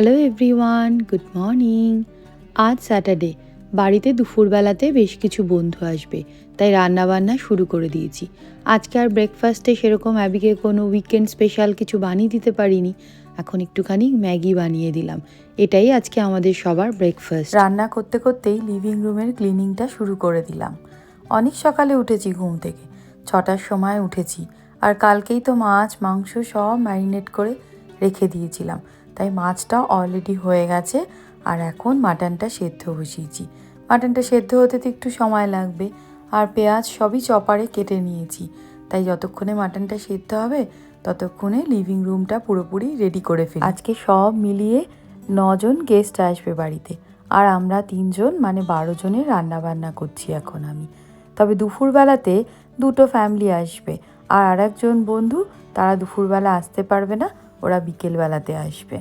Hello everyone good morning আজ Saturday বাড়িতে দুপুরবেলাতে বেশ কিছু বন্ধু আসবে, তাই রান্নাবান্না শুরু করে দিয়েছি। আজকে আর ব্রেকফাস্টে সেরকম অ্যাবিকে কোনো উইকেন্ড স্পেশাল কিছু বানিয়ে দিতে পারিনি। এখন একটুখানি ম্যাগি বানিয়ে দিলাম। এটাই আজকে আমাদের সবার ব্রেকফাস্ট রান্না করতে করতেই লিভিং রুমের ক্লিনিংটা শুরু করে দিলাম। অনেক সকালে উঠেছি ঘুম থেকে। ছটার সময় উঠেছি। আর কালকেই তো মাছ, মাংস সব ম্যারিনেট করে রেখে দিয়েছিলাম। তাই মাছটা অলরেডি হয়ে গেছে আর এখন মাটনটা সেদ্ধ বসিয়েছি। মাটনটা সেদ্ধ হতে তো একটু সময় লাগবে আর পেঁয়াজ সবই চপারে কেটে নিয়েছি। তাই যতক্ষণে মাটনটা সেদ্ধ হবে, ততক্ষণে লিভিং রুমটা পুরোপুরি রেডি করে ফেলি। আজকে সব মিলিয়ে নজন গেস্ট আসবে বাড়িতে আর আমরা তিনজন মানে বারো জনের রান্না বান্না করছি এখন আমি। তবে দুপুরবেলাতে দুটো ফ্যামিলি আসবে আর আরেকজন বন্ধু, তারা দুপুরবেলা আসতে পারবে না, ওরা বিকেলবেলাতে আসবে।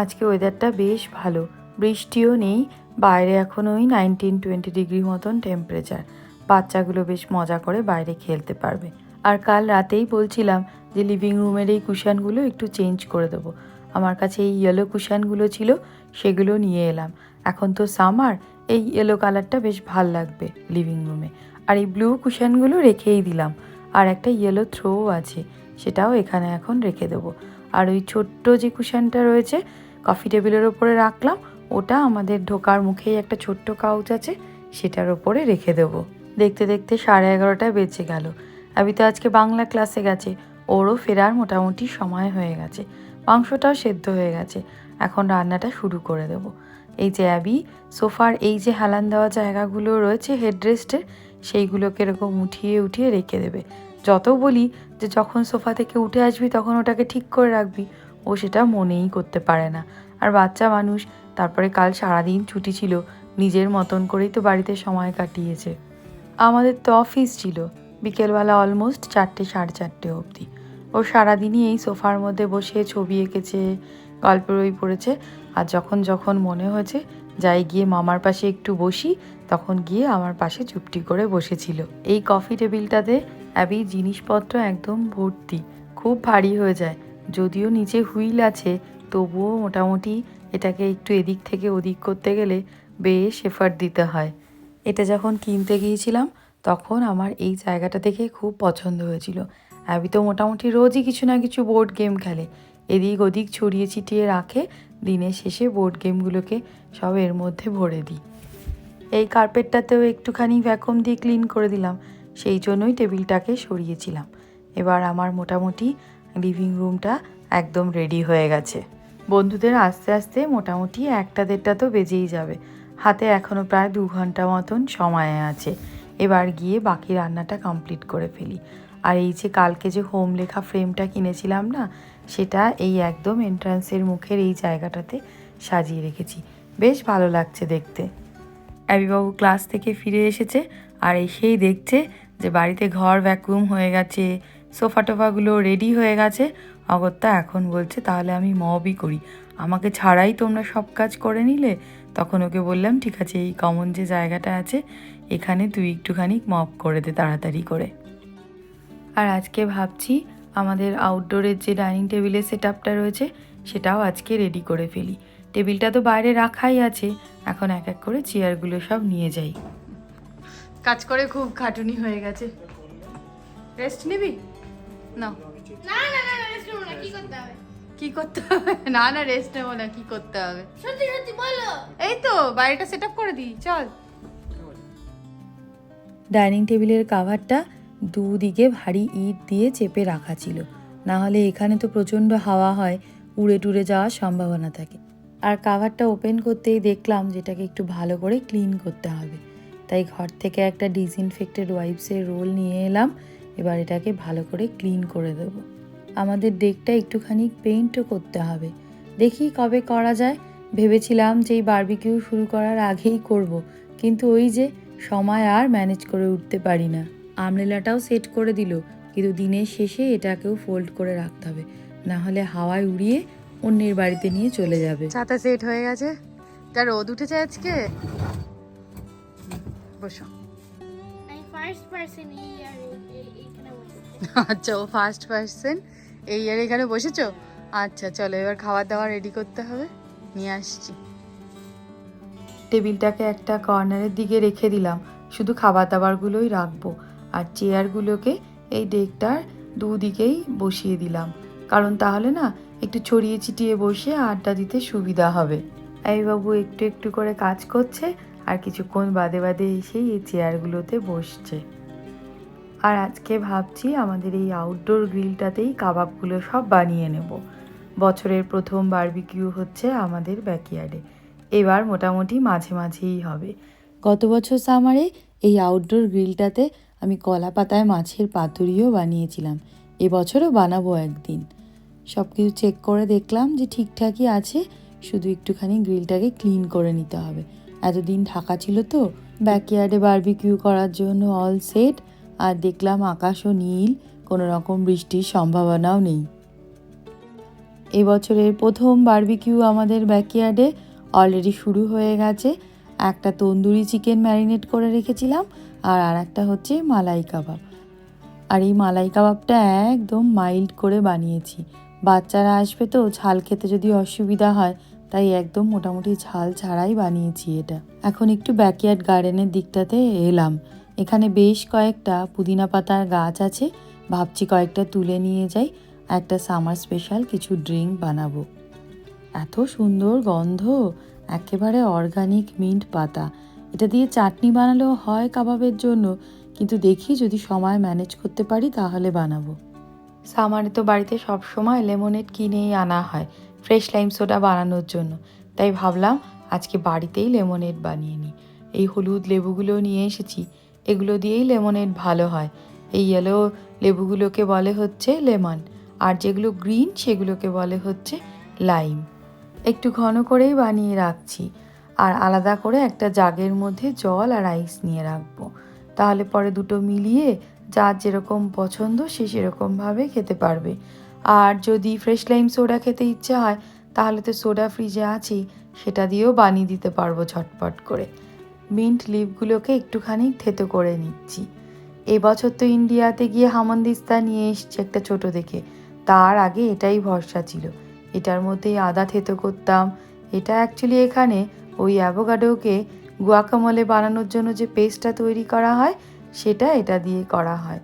আজকে ওয়েদারটা বেশ ভালো। বৃষ্টিও নেই, বাইরে এখন ওই নাইনটিন টোয়েন্টি ডিগ্রি মতন টেম্পারেচার বাচ্চাগুলো বেশ মজা করে বাইরে খেলতে পারবে। আর কাল রাতেই বলছিলাম যে লিভিং রুমের এই কুশানগুলো একটু চেঞ্জ করে দেবো। আমার কাছে এই ইয়েলো কুশানগুলো ছিল, সেগুলো নিয়ে এলাম। এখন তো সামার এই ইয়েলো কালারটা বেশ ভালো লাগবে লিভিং রুমে আর এই ব্লু কুশানগুলো রেখেই দিলাম। আর একটা ইয়েলো থ্রোও আছে, সেটাও এখানে এখন রেখে দেবো। আর ওই ছোট্ট যে কুশানটা রয়েছে কফি টেবিলের ওপরে রাখলাম, ওটা আমাদের ঢোকার মুখেই একটা ছোট্ট কাউচ আছে, সেটার ওপরে রেখে দেবো। দেখতে দেখতে সাড়ে এগারোটায় বেঁচে গেল। আবি তো আজকে বাংলা ক্লাসে গেছে, ওরও ফেরার মোটামুটি সময় হয়ে গেছে। মাংসটাও সেদ্ধ হয়ে গেছে, এখন রান্নাটা শুরু করে দেবো। এই যে অ্যাবি সোফার এই যে হেলান দেওয়া জায়গাগুলো রয়েছে হেডরেস্টের সেইগুলোকে এরকম উঠিয়ে উঠিয়ে রেখে দেবে। যত বলি যে যখন সোফা থেকে উঠে আসবি তখন ওটাকে ঠিক করে রাখবি। ও সেটা মনেই করতে পারে না। আর বাচ্চা মানুষ, তারপরে কাল সারাদিন ছুটি ছিল, নিজের মতন করেই তো বাড়িতে সময় কাটিয়েছে। আমাদের তো অফিস ছিল, বিকেলবেলা অলমোস্ট চারটে, সাড়ে চারটে অবধি। ও সারাদিনই এই সোফার মধ্যে বসে ছবি এঁকেছে, গল্পের বই পড়েছে, আর যখন যখন মনে হয়েছে যাই গিয়ে মামার পাশে একটু বসি, তখন গিয়ে আমার পাশে চুপটি করে বসেছিল। এই কফি টেবিলটাতে অ্যাবি জিনিসপত্র একদম ভর্তি। খুব ভারী হয়ে যায়। যদিও নিচে হুইল আছে, তবুও মোটামুটি এটাকে একটু এদিক থেকে ওদিক করতে গেলে বেশ এফার্ট দিতে হয়। এটা যখন কিনতে গিয়েছিলাম, তখন আমার এই জায়গাটা দেখে খুব পছন্দ হয়েছিল। অ্যাবি তো মোটামুটি রোজই কিছু না কিছু বোর্ড গেম খেলে। এদিক ওদিক ছড়িয়ে ছিটিয়ে রাখে, দিনের শেষে বোর্ড গেমগুলোকে সব এর মধ্যে ভরে দিই। এই কার্পেটটাতেও একটুখানি ভ্যাকুম দিয়ে ক্লিন করে দিলাম। সেই জন্যই টেবিলটাকে সরিয়েছিলাম। এবার আমার মোটামুটি লিভিং রুমটা একদম রেডি হয়ে গেছে। বন্ধুদের আস্তে আস্তে মোটামুটি একটা দেড়টা তো বেজেই যাবে। হাতে এখনও প্রায় দু ঘণ্টা মতন সময় আছে। এবার গিয়ে বাকি রান্নাটা কমপ্লিট করে ফেলি। আর এই যে কালকে যে হোম লেখা ফ্রেমটা কিনেছিলাম না, সেটা এই একদম এন্ট্রান্সের মুখের এই জায়গাটাতে সাজিয়ে রেখেছি। বেশ ভালো লাগছে দেখতে। অ্যাবিবাবু ক্লাস থেকে ফিরে এসেছে আর এসেই দেখছে যে বাড়িতে ঘর ভ্যাকুম হয়ে গেছে, সোফা টোফাগুলো রেডি হয়ে গেছে। অগত্যা এখন বলছে, তাহলে আমি মবই করি। আমাকে ছাড়াই তোমরা সব কাজ করে নিলে? তখন ওকে বললাম, ঠিক আছে, এই কমন যে জায়গাটা আছে, এখানে তুই একটুখানি মপ করে দে তাড়াতাড়ি করে। আর আজকে ভাবছি, আমাদের আউটডোরের যে ডাইনিং টেবিলের সেট আপটা রয়েছে, সেটাও আজকে রেডি করে ফেলি। টেবিলটা তো বাইরে রাখাই আছে। এখন এক এক করে চেয়ারগুলো সব নিয়ে যাই। কাজ করে খুব খাটুনি হয়ে গেছে। রেস্ট নিবি? না। না না না রেস্ট করব না কি করতে হবে? কি করতে হবে? না না রেস্ট নেব না কি করতে হবে? সত্যি সত্যি বলো। এই তো বাড়িটা সেট আপ করে দিই চল। ডাইনিং টেবিলের কাভারটা দুদিকে ভারী ইট দিয়ে চেপে রাখা ছিল। না হলে এখানে তো প্রচণ্ড হাওয়া হয় উড়ে টুড়ে যাওয়ার সম্ভাবনা থাকে। আর কাভারটা ওপেন করতেই দেখলাম যেটাকে একটু ভালো করে ক্লিন করতে হবে। তাই ঘর থেকে একটা ডিসইনফেক্টেড ওয়াইপসের রোল নিয়ে এলাম। এবার এটাকে ভালো করে ক্লিন করে দেবো। আমাদের ডেকটা একটুখানি পেইন্টও করতে হবে। দেখি কবে করা যায়। ভেবেছিলাম যে এই বারবিকিউ শুরু করার আগেই করব। কিন্তু ওই যে সময় আর ম্যানেজ করে উঠতে পারি না। আমলেলাটাও সেট করে দিল। কিন্তু দিনের শেষে এটাকেও ফোল্ড করে রাখতে হবে। না হলে হাওয়ায় উড়িয়ে অন্যের বাড়িতে নিয়ে চলে যাবে। ছাতা সেট হয়ে গেছে। যা রোদ উঠেছে আজকে? বসো। আচ্ছা ও ফার্স্ট পার্সন এই ইয়ার এখানে বসেছো? আচ্ছা চলো এবার খাবার দাবার রেডি করতে হবে। নিয়ে আসছি। টেবিলটাকে একটা কর্নারের দিকে রেখে দিলাম। শুধু খাবার দাবারগুলোই রাখব। আর চেয়ারগুলোকে এই ডেকটার দুদিকেই বসিয়ে দিলাম। কারণ তাহলে না একটু ছড়িয়ে ছিটিয়ে বসে আড্ডা দিতে সুবিধা হবে। এই বাবু একটু একটু করে কাজ করছে। আর কিছুক্ষণ বাদে বাদে এসেই এই চেয়ারগুলোতে বসছে। আর আজকে ভাবছি আমাদের এই আউটডোর গ্রিলটাতেই কাবাবগুলো সব বানিয়ে নেব। বছরের প্রথম বারবিকিউ হচ্ছে আমাদের ব্যাকইয়ার্ডে এবার মোটামুটি মাঝে মাঝেই হবে। গত বছর সামারে এই আউটডোর গ্রিলটাতে আমি কলা পাতায় মাছের পাতুরিও বানিয়েছিলাম। এবছরও বানাবো একদিন। সব কিছু চেক করে দেখলাম যে ঠিকঠাকই আছে। শুধু একটুখানি গ্রিলটাকে ক্লিন করে নিতে হবে। এতদিন ঢাকা ছিল তো। ব্যাকইয়ার্ডে বারবিকিউ করার জন্য অল সেট আর দেখলাম আকাশও নীল কোনো রকম বৃষ্টির সম্ভাবনাও নেই। এবছরের প্রথম বারবিকিউ আমাদের ব্যাকইয়ার্ডে অলরেডি শুরু হয়ে গেছে। একটা তন্দুরি চিকেন ম্যারিনেট করে রেখেছিলাম, আর আর একটা হচ্ছে মালাই কাবাব। আর এই মালাই কাবাবটা একদম মাইল্ড করে বানিয়েছি। বাচ্চারা আসবে তো, ঝাল খেতে যদি অসুবিধা হয় তাই একদম মোটামুটি ঝাল ছাড়াই বানিয়েছি এটা। এখন একটু ব্যাকইয়ার্ড গার্ডেনের দিকটাতে এলাম। এখানে বেশ কয়েকটা পুদিনা পাতার গাছ আছে, ভাবছি কয়েকটা তুলে নিয়ে যাই, একটা সামার স্পেশাল কিছু ড্রিঙ্ক বানাবো। এত সুন্দর গন্ধ, একেবারে অর্গানিক মিন্ট পাতা। এটা দিয়ে চাটনি বানালেও হয় কাবাবের জন্য, কিন্তু দেখি যদি সময় ম্যানেজ করতে পারি তাহলে বানাবো। সামারে তো বাড়িতে সব সময় লেমনেড কিনেই আনা হয়। ফ্রেশ লাইম সোডা বানানোর জন্য। তাই ভাবলাম আজকে বাড়িতেই লেমনেড বানিয়ে নিই। এই হলুদ লেবুগুলো নিয়ে এসেছি। এগুলো দিয়েই লেমনেড ভালো হয়। এই ইয়েলো লেবুগুলোকে বলে হচ্ছে লেমন আর যেগুলো গ্রিন সেগুলোকে বলে হচ্ছে লাইম একটু ঘন করেই বানিয়ে রাখছি, আর আলাদা করে একটা জাগের মধ্যে জল আর আইস নিয়ে রাখব। তাহলে পরে দুটো মিলিয়ে যার যেরকম পছন্দ সে সেরকমভাবে খেতে পারবে। আর যদি ফ্রেশ লাইম সোডা খেতে ইচ্ছে হয়, তাহলে তো সোডা ফ্রিজে আছেই সেটা দিয়েও বানিয়ে দিতে পারব ঝটপট করে। মিন্ট লিভগুলোকে একটুখানি থেতো করে নিচ্ছি। এবছর তো ইন্ডিয়াতে গিয়ে হামন্দিস্তা নিয়ে এসছি একটা ছোট দেখে। তার আগে এটাই ভরসা ছিল। এটার মধ্যেই আদা থেতো করতাম। এটা অ্যাকচুয়ালি এখানে ওই অ্যাভোকাডোকে গুয়াকামলে বানানোর জন্য যে পেস্টটা তৈরি করা হয়, সেটা এটা দিয়ে করা হয়।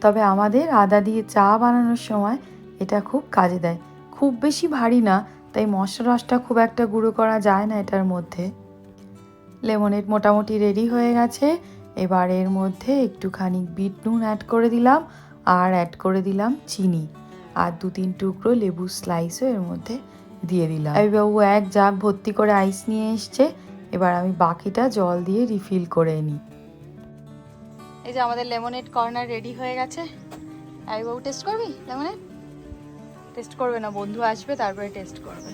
তবে আমাদের আদা দিয়ে চা বানানোর সময় এটা খুব কাজে দেয়। খুব বেশি ভারী না, তাই মশলা রসটা খুব একটা গুঁড়ো করা যায় না এটার মধ্যে। লেমনেড মোটামুটি রেডি হয়ে গেছে। এবার এর মধ্যে একটুখানি বিট নুন অ্যাড করে দিলাম আর অ্যাড করে দিলাম চিনি। আর দু তিন টুকরো লেবু স্লাইসও এর মধ্যে দিয়ে দিলাম। এই বাবু এক জাগ ভর্তি করে আইস নিয়ে এসছে। এবার আমি বাকিটা জল দিয়ে রিফিল করে নিই। এই যে আমাদের লেমনেড কর্নার রেডি হয়ে গেছে। এই বাবু টেস্ট করবি লেমনেড টেস্ট করবে না বন্ধু আসবে তারপরে টেস্ট করবে।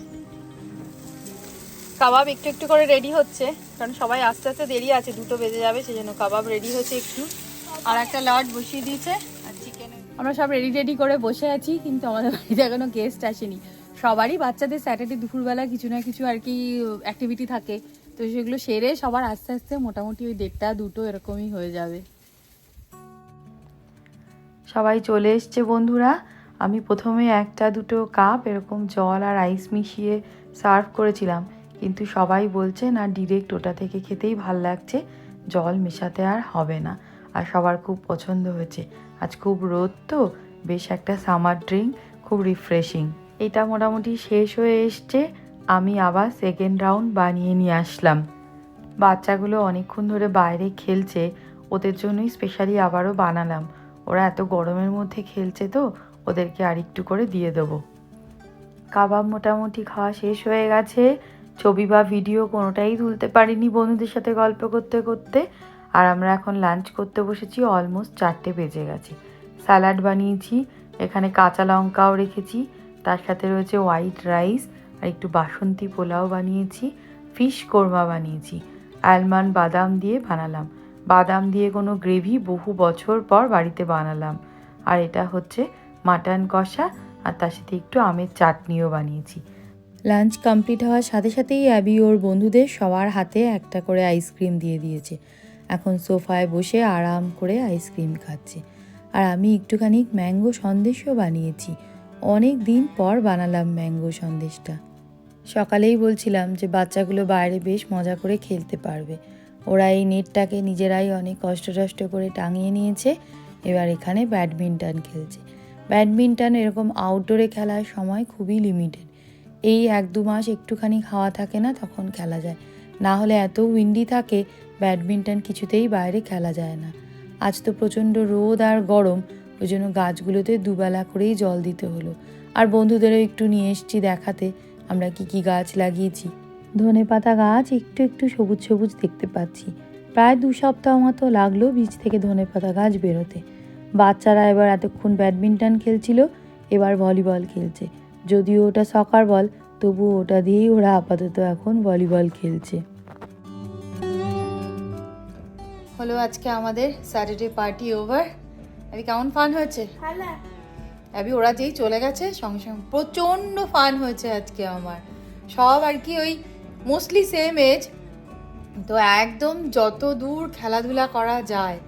কাবাব একটু একটু করে রেডি হচ্ছে কারণ সবাই আস্তে আস্তে দেরি আছে দুটো বেজে যাবে সেজন্য কাবাব রেডি হচ্ছে একটু। আর একটা লট বসিয়ে দিয়েছে আর চিকেন আমরা সব রেডি রেডি করে বসে আছি কিন্তু আমাদের বাড়িতে এখনও গেস্ট আসেনি। সবারই বাচ্চাদের স্যাটারডে দুপুরবেলা কিছু না কিছু আর কি অ্যাক্টিভিটি থাকে। তো সেগুলো সেরে সবার আস্তে আস্তে মোটামুটি ওই দেড়টা দুটো এরকমই হয়ে যাবে। সবাই চলে এসছে বন্ধুরা। আমি প্রথমে একটা দুটো কাপ এরকম জল আর আইস মিশিয়ে সার্ভ করেছিলাম। কিন্তু সবাই বলছে, না ডিরেক্ট ওটা থেকে খেতেই ভালো লাগছে। জল মেশাতে আর হবে না। আর সবার খুব পছন্দ হয়েছে। আজ খুব রোদ তো, বেশ একটা সামার ড্রিঙ্ক খুব রিফ্রেশিং এটা মোটামুটি শেষ হয়ে এসছে। আমি আবার সেকেন্ড রাউন্ড বানিয়ে নিয়ে আসলাম। বাচ্চাগুলো অনেকক্ষণ ধরে বাইরে খেলছে। ওদের জন্যই স্পেশালি আবারও বানালাম। ওরা এত গরমের মধ্যে খেলছে তো ওদেরকে আর একটু করে দিয়ে দেবো। কাবাব মোটামুটি খাওয়া শেষ হয়ে গেছে। ছবি বা ভিডিও কোনোটাই তুলতে পারিনি বন্ধুদের সাথে গল্প করতে করতে। আর আমরা এখন লাঞ্চ করতে বসেছি অলমোস্ট চারটে বেজে গেছে। স্যালাড বানিয়েছি, এখানে কাঁচা লঙ্কাও রেখেছি, তার সাথে রয়েছে হোয়াইট রাইস আর একটু বাসন্তী পোলাও বানিয়েছি ফিশ কোরমা বানিয়েছি আলমন্ড বাদাম দিয়ে বানালাম। বাদাম দিয়ে কোনো গ্রেভি বহু বছর পর বাড়িতে বানালাম। আর এটা হচ্ছে মাটন কষা আর তার সাথে একটু আমের চাটনিও বানিয়েছি। লাঞ্চ কমপ্লিট হওয়ার সাথে সাথেই অ্যাবি ওর বন্ধুদের সবার হাতে একটা করে আইসক্রিম দিয়ে দিয়েছে। এখন সোফায় বসে আরাম করে আইসক্রিম খাচ্ছে। আর আমি একটুখানি ম্যাঙ্গো সন্দেশও বানিয়েছি। অনেক দিন পর বানালাম ম্যাঙ্গো সন্দেশটা। সকালেই বলছিলাম যে বাচ্চাগুলো বাইরে বেশ মজা করে খেলতে পারবে। ওরা এই নেটটাকে নিজেরাই অনেক কষ্ট টষ্ট করে টাঙিয়ে নিয়েছে। এবার এখানে ব্যাডমিন্টন খেলছে। ব্যাডমিন্টন এরকম আউটডোরে খেলার সময় খুবই লিমিটেড এই এক দু মাস একটুখানি খাওয়া থাকে না, তখন খেলা যায়। না হলে এত উইন্ডি থাকে, ব্যাডমিন্টন কিছুতেই বাইরে খেলা যায় না। আজ তো প্রচণ্ড রোদ আর গরম, ওই জন্য গাছগুলোতে দুবেলা করেই জল দিতে হলো। আর বন্ধুদেরও একটু নিয়ে এসছি দেখাতে, আমরা কি কি গাছ লাগিয়েছি। ধনে পাতা গাছ একটু একটু সবুজ সবুজ দেখতে পাচ্ছি। প্রায় দু সপ্তাহ মতো লাগল বীজ থেকে ধনে পাতা গাছ বেরোতে। বাচ্চারা এবার এতক্ষণ ব্যাডমিন্টন খেলছিল এবার ভলিবল খেলছে। যদিও ওটা সকার বল তবু ওটা দিয়েই ওরা আপাতত এখন ভলিবল খেলছে। হলো আজকে আমাদের স্যাটারডে পার্টি ওভার আমি কেমন ফান হয়েছে? অ্যাবি ওরা যেই চলে গেছে সঙ্গে সঙ্গে প্রচণ্ড ফান হয়েছে আজকে আমার। সব আর কি ওই মোস্টলি সেম এজ তো একদম যত দূর খেলাধুলা করা যায়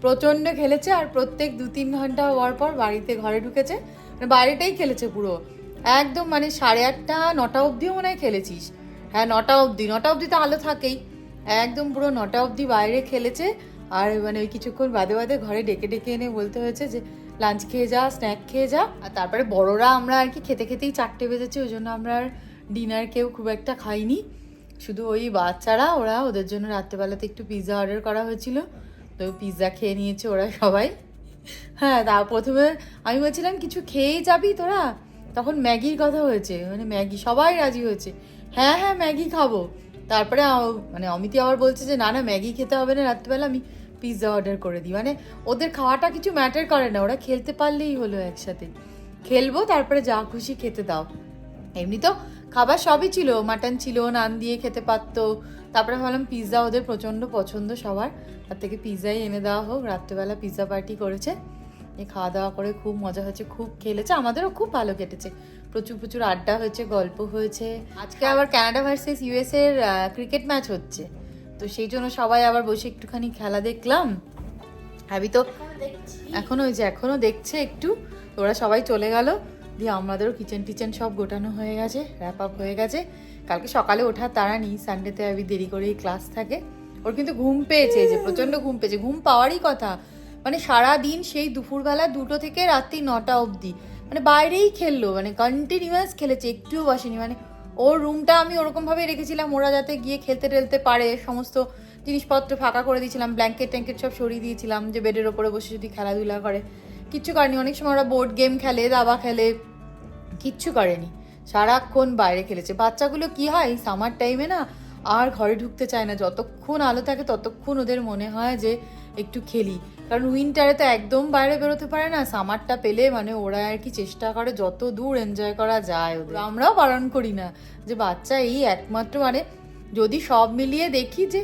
প্রচণ্ড খেলেছে আর প্রত্যেক দু তিন ঘণ্টা হওয়ার পর বাড়িতে ঘরে ঢুকেছে। মানে বাইরেটাই খেলেছে পুরো। একদম মানে সাড়ে আটটা, নটা অবধিও মনে হয় খেলেছিস। হ্যাঁ নটা অবধি নটা অবধি তো আলো থাকেই। একদম পুরো নটা অবধি বাইরে খেলেছে। আর মানে ওই কিছুক্ষণ বাদে বাদে ঘরে ডেকে ডেকে এনে বলতে হয়েছে যে, লাঞ্চ খেয়ে যা, স্ন্যাক খেয়ে যা। আর তারপরে বড়রা আমরা আর কি খেতে খেতেই চারটে বেজেছে, ওই জন্য আমরা আর ডিনার কেউ খুব একটা খাইনি। শুধু ওই বাচ্চারা, ওরা ওদের জন্য রাত্রেবেলাতে একটু পিৎজা অর্ডার করা হয়েছিল। তো পিৎজা খেয়ে নিয়েছে ওরা সবাই। হ্যাঁ তা প্রথমে আমি বলছিলাম, কিছু খেয়েই যাবি তোরা? তখন ম্যাগির কথা হয়েছে। মানে ম্যাগি, সবাই রাজি হয়েছে। হ্যাঁ হ্যাঁ ম্যাগি খাব। তারপরে মানে অমিতি আবার বলছে যে, না না, ম্যাগি খেতে হবে না, রাত্রিবেলা আমি পিৎজা অর্ডার করে দিই। মানে ওদের খাওয়াটা কিছু ম্যাটার করে না, ওরা খেলতে পারলেই হলো একসাথে। খেলব, তারপরে যা খুশি খেতে দাও। এমনি তো খাবার সবই ছিল মাটন ছিল নান দিয়ে খেতে পারতো। তারপরে ভাবলাম পিৎজা ওদের প্রচণ্ড পছন্দ সবার। তার থেকে পিৎজাই এনে দেওয়া হোক রাত্রেবেলা পিৎজা পার্টি করেছে। এ খাওয়া দাওয়া করে খুব মজা হয়েছে খুব খেলেছে আমাদেরও খুব ভালো কেটেছে। প্রচুর প্রচুর আড্ডা হয়েছে গল্প হয়েছে। আজকে আবার কানাডা ভার্সেস ইউএস এর ক্রিকেট ম্যাচ হচ্ছে। তো সেই জন্য সবাই আবার বসে একটুখানি খেলা দেখলাম। আমি তো দেখছি। এখনও ওই যে এখনও দেখছে একটু। তো ওরা সবাই চলে গেল। দিয়ে আমাদেরও কিচেন টিচেন সব গোটানো হয়ে গেছে র্যাপ আপ হয়ে গেছে। কালকে সকালে ওঠার তারা নেই সানডেতে আমি দেরি করেই ক্লাস থাকে। ওর কিন্তু ঘুম পেয়েছে, যে প্রচণ্ড ঘুম পেয়েছে, ঘুম পাওয়ারই কথা। মানে সারা দিন সেই দুপুরবেলা দুটো থেকে রাত্রি নটা অবধি মানে বাইরেই খেললো মানে কন্টিনিউয়াস খেলেছে, একটুও বসেনি। মানে ওর রুমটা আমি ওরকমভাবে রেখেছিলাম, ওরা যাতে গিয়ে খেলতে টেলতে পারে, সমস্ত জিনিসপত্র ফাঁকা করে দিয়েছিলাম ব্ল্যাঙ্কেট ট্যাঙ্কেট সব সরিয়ে দিয়েছিলাম, যে বেডের ওপরে বসে যদি খেলাধুলা করে। কিচ্ছু করেনি। অনেক সময় ওরা বোর্ড গেম খেলে, দাবা খেলে, কিচ্ছু করেনি। সারাক্ষণ বাইরে খেলেছে। বাচ্চাগুলো কি হয়? সামার টাইমে না আর ঘরে ঢুকতে চায় না। যতক্ষণ আলো থাকে, ততক্ষণ ওদের মনে হয় যে একটু খেলি। কারণ উইন্টারে তো একদম বাইরে বেরোতে পারে না। সামারটা পেলে মানে ওরা আর কি চেষ্টা করে, যত দূর এনজয় করা যায় ওদের। আমরাও বারণ করি না যে বাচ্চা এই একমাত্র মানে যদি সব মিলিয়ে দেখি যে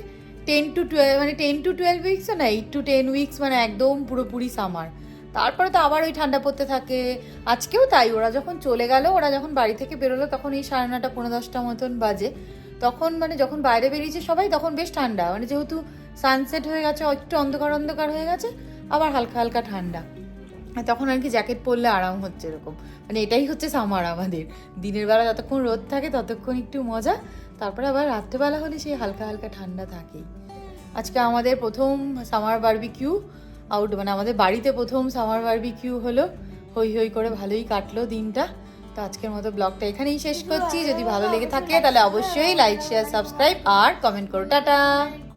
টেন টু টুয়েলভ মানে টেন টু টুয়েলভ উইকসও না এইট টু টেন উইকস মানে একদম পুরোপুরি সামার তারপরে তো আবার ওই ঠান্ডা পড়তে থাকে। আজকেও তাই, ওরা যখন চলে গেল, ওরা যখন বাড়ি থেকে বেরোলো, তখন এই সাড়ে নটা পনেরো দশটা মতন বাজে। তখন মানে যখন বাইরে বেরিয়েছে সবাই, তখন বেশ ঠান্ডা। মানে যেহেতু সানসেট হয়ে গেছে, একটু অন্ধকার অন্ধকার হয়ে গেছে, আবার হালকা হালকা ঠান্ডা। তখন আর কি জ্যাকেট পরলে আরাম হচ্ছে এরকম। মানে এটাই হচ্ছে সামার আমাদের। দিনের বেলা যতক্ষণ রোদ থাকে, ততক্ষণ একটু মজা। তারপরে আবার রাত্রেবেলা হলে সেই হালকা হালকা ঠান্ডা থাকেই। আজকে আমাদের প্রথম সামার বারবিকিউ আউট মানে আমাদের বাড়িতে প্রথম সামার বারবিকিউ হলো। হই হই করে ভালোই কাটলো দিনটা। তো আজকের মতো ব্লগটা এখানেই শেষ করছি। যদি ভালো লেগে থাকে, তাহলে অবশ্যই লাইক শেয়ার সাবস্ক্রাইব আর কমেন্ট করো। টাটা!